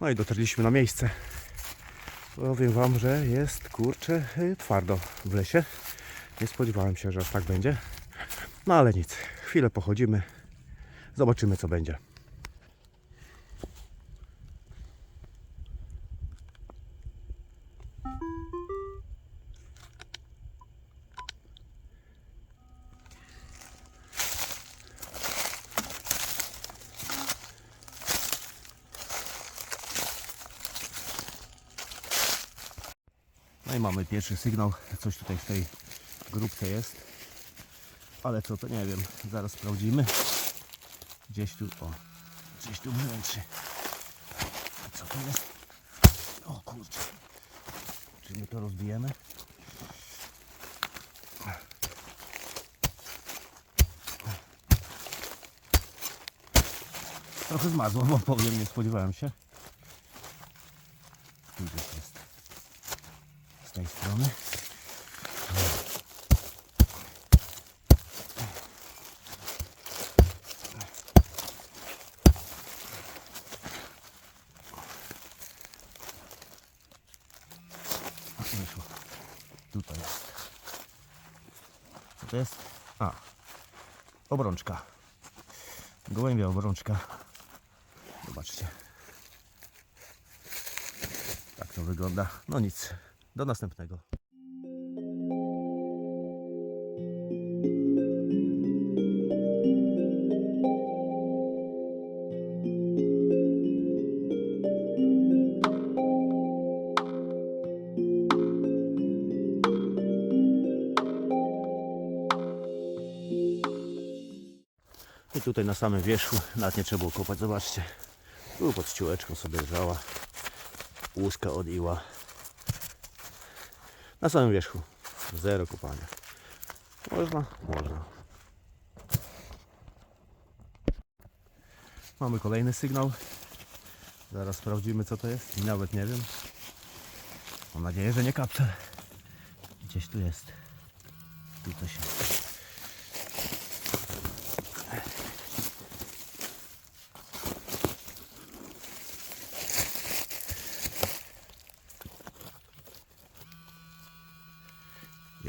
No i dotarliśmy na miejsce. Powiem Wam, że jest kurczę y, twardo w lesie. Nie spodziewałem się, że aż tak będzie. No ale nic, chwilę pochodzimy. Zobaczymy co będzie. I mamy pierwszy sygnał. Coś tutaj w tej grupce jest. Ale co to nie wiem. Zaraz sprawdzimy. Gdzieś tu, o, gdzieś tu. A co to jest? O kurczę. Czy my to rozbijemy? Trochę zmarzło, bo powiem, nie spodziewałem się. Tu gdzieś jest. Z tej strony. Tutaj jest. Co to jest? A. Obrączka. Gołębia obrączka. Zobaczcie. Tak to wygląda. No nic. Do następnego. I tutaj na samym wierzchu, nawet nie trzeba było kopać, zobaczcie. Tu pod ściółeczką sobie leżała. Łuska od iła. Na samym wierzchu. Zero kopania. Można? Można. Mamy kolejny sygnał. Zaraz sprawdzimy co to jest. Nawet nie wiem. Mam nadzieję, że nie kapsel. Gdzieś tu jest. Tu coś jest.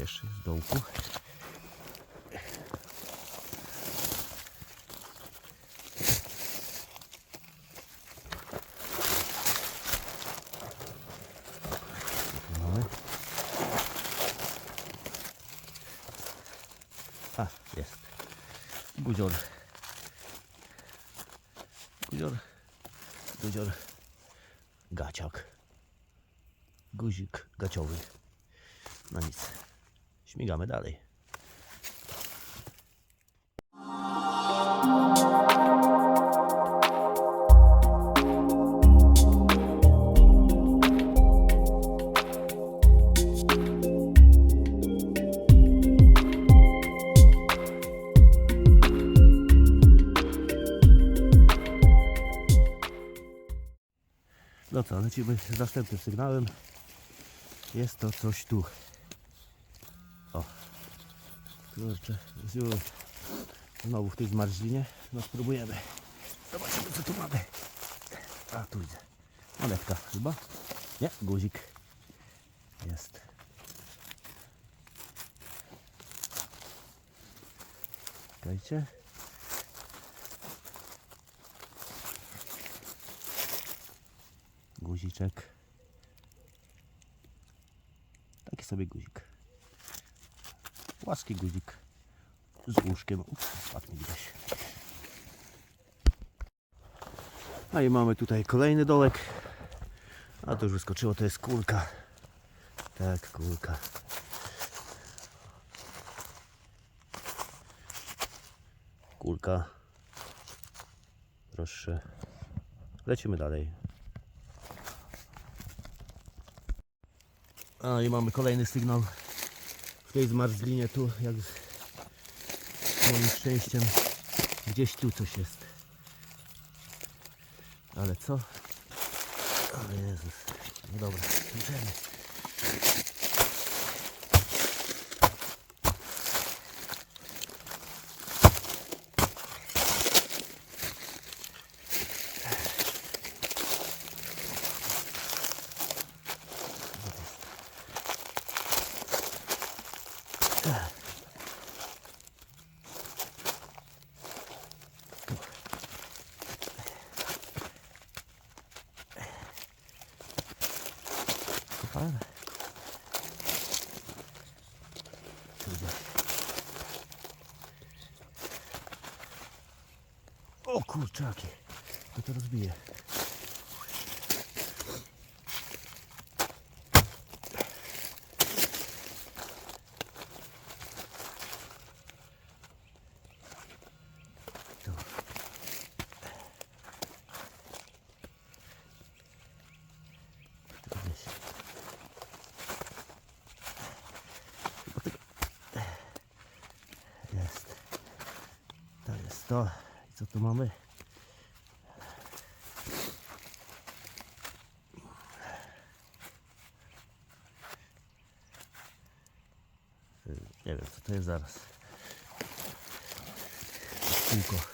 Jeszcze z dołku. A, jest. Guzior. Guzior. Guzior. Gaciak. Guzik gaciowy. No nic. Śmigamy dalej. No co, lecimy z następnym sygnałem. Jest to coś tu. Kurczę, ziu. Znowu w tej zmarzlinie. No spróbujemy. Zobaczymy co tu mamy. A tu widzę. Monetka chyba. Nie, guzik. Jest. Czekajcie. Guziczek. Taki sobie guzik. Łaski guzik z łóżkiem. Spadł mi gdzieś. No i mamy tutaj kolejny dolek. A to już wyskoczyło, to jest kulka. Tak, kulka. Kulka. Proszę. Lecimy dalej. A i mamy kolejny sygnał w tej zmarzlinie tu, jak z moim szczęściem gdzieś tu coś jest. Ale co? O Jezus. No dobra, idziemy. Fajne. O kurczaki. To to rozbije. To. I co tu mamy? Nie wiem co to jest zaraz. Kółko.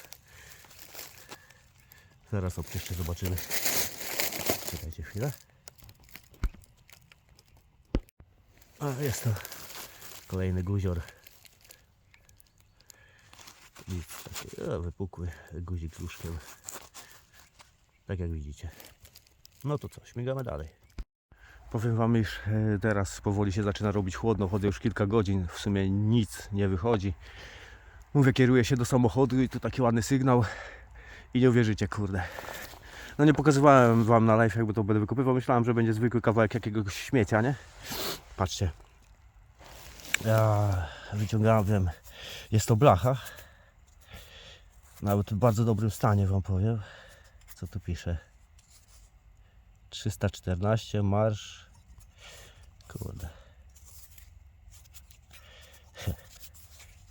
Zaraz obczyszczę, zobaczymy. Czekajcie chwilę. A jest to kolejny guzior. Nic taki o, wypukły guzik łóżkiem. Tak jak widzicie. No to co, śmigamy dalej. Powiem Wam, iż e, teraz powoli się zaczyna robić chłodno. Chodzę już kilka godzin, w sumie nic nie wychodzi. Mówię, kieruję się do samochodu i tu taki ładny sygnał. I nie uwierzycie, kurde. No nie pokazywałem Wam na live, jakby to będę wykopywał. Myślałem, że będzie zwykły kawałek jakiegoś śmiecia, nie? Patrzcie. Ja wyciągałem, jest to blacha. Nawet w bardzo dobrym stanie Wam powiem. Co tu pisze? 314 marsz. Kurde.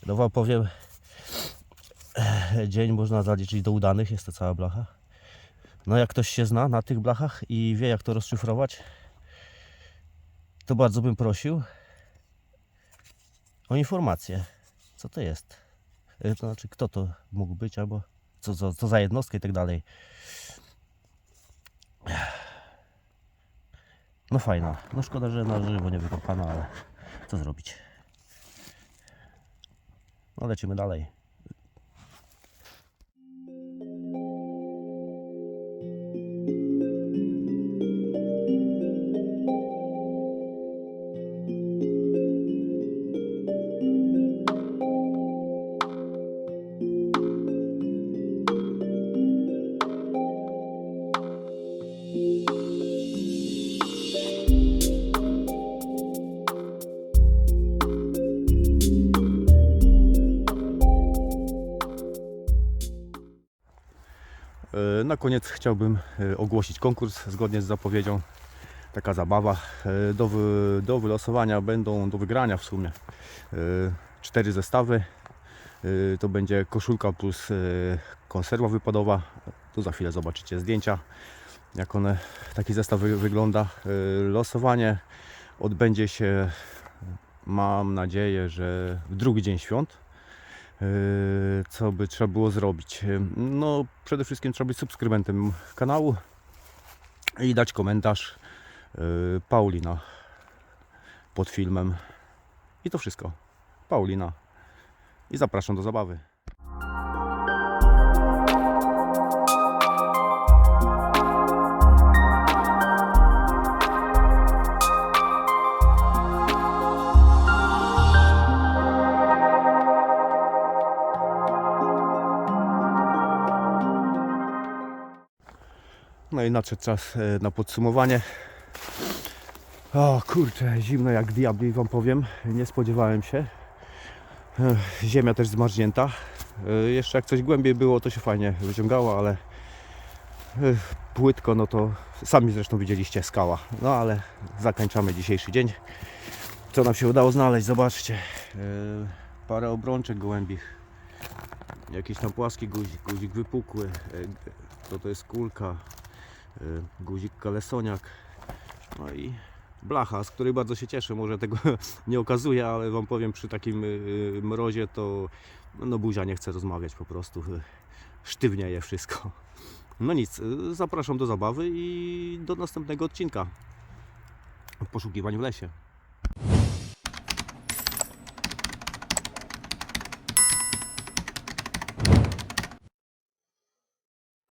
No Wam powiem, dzień można zaliczyć do udanych, jest to cała blacha. No jak ktoś się zna na tych blachach i wie jak to rozszyfrować, to bardzo bym prosił o informację, co to jest. E, To znaczy, kto to mógł być, albo co, co, co za jednostkę i tak dalej. No fajna. No szkoda, że na żywo nie wykopana, ale co zrobić. No lecimy dalej. Koniec chciałbym e, ogłosić konkurs zgodnie z zapowiedzią. Taka zabawa. E, Do, wy, do wylosowania będą, do wygrania w sumie, e, cztery zestawy. To będzie koszulka plus konserwa wypadowa. Tu za chwilę zobaczycie zdjęcia, jak one, taki zestaw wy- wygląda. Losowanie odbędzie się, mam nadzieję, że w drugi dzień świąt. Yy, co by trzeba było zrobić? No, przede wszystkim trzeba być subskrybentem kanału i dać komentarz yy, Paulina pod filmem. I to wszystko. Paulina. I zapraszam do zabawy. I nadszedł czas e, na podsumowanie. O kurczę, zimno jak diabli wam powiem. Nie spodziewałem się. E, Ziemia też zmarznięta. E, Jeszcze jak coś głębiej było, to się fajnie wyciągało, ale płytko, no to sami zresztą widzieliście skała. No ale zakończamy dzisiejszy dzień. Co nam się udało znaleźć? Zobaczcie. Parę obrączek gołębich. Jakiś tam płaski guzik, guzik wypukły. To to jest kulka. Y, guzik kalesoniak, no i blacha, z której bardzo się cieszę. Może tego nie okazuje, ale Wam powiem, przy takim y, mrozie to no buzia nie chce rozmawiać po prostu. Sztywnieje wszystko. No nic, y, zapraszam do zabawy i do następnego odcinka. W poszukiwaniu w lesie.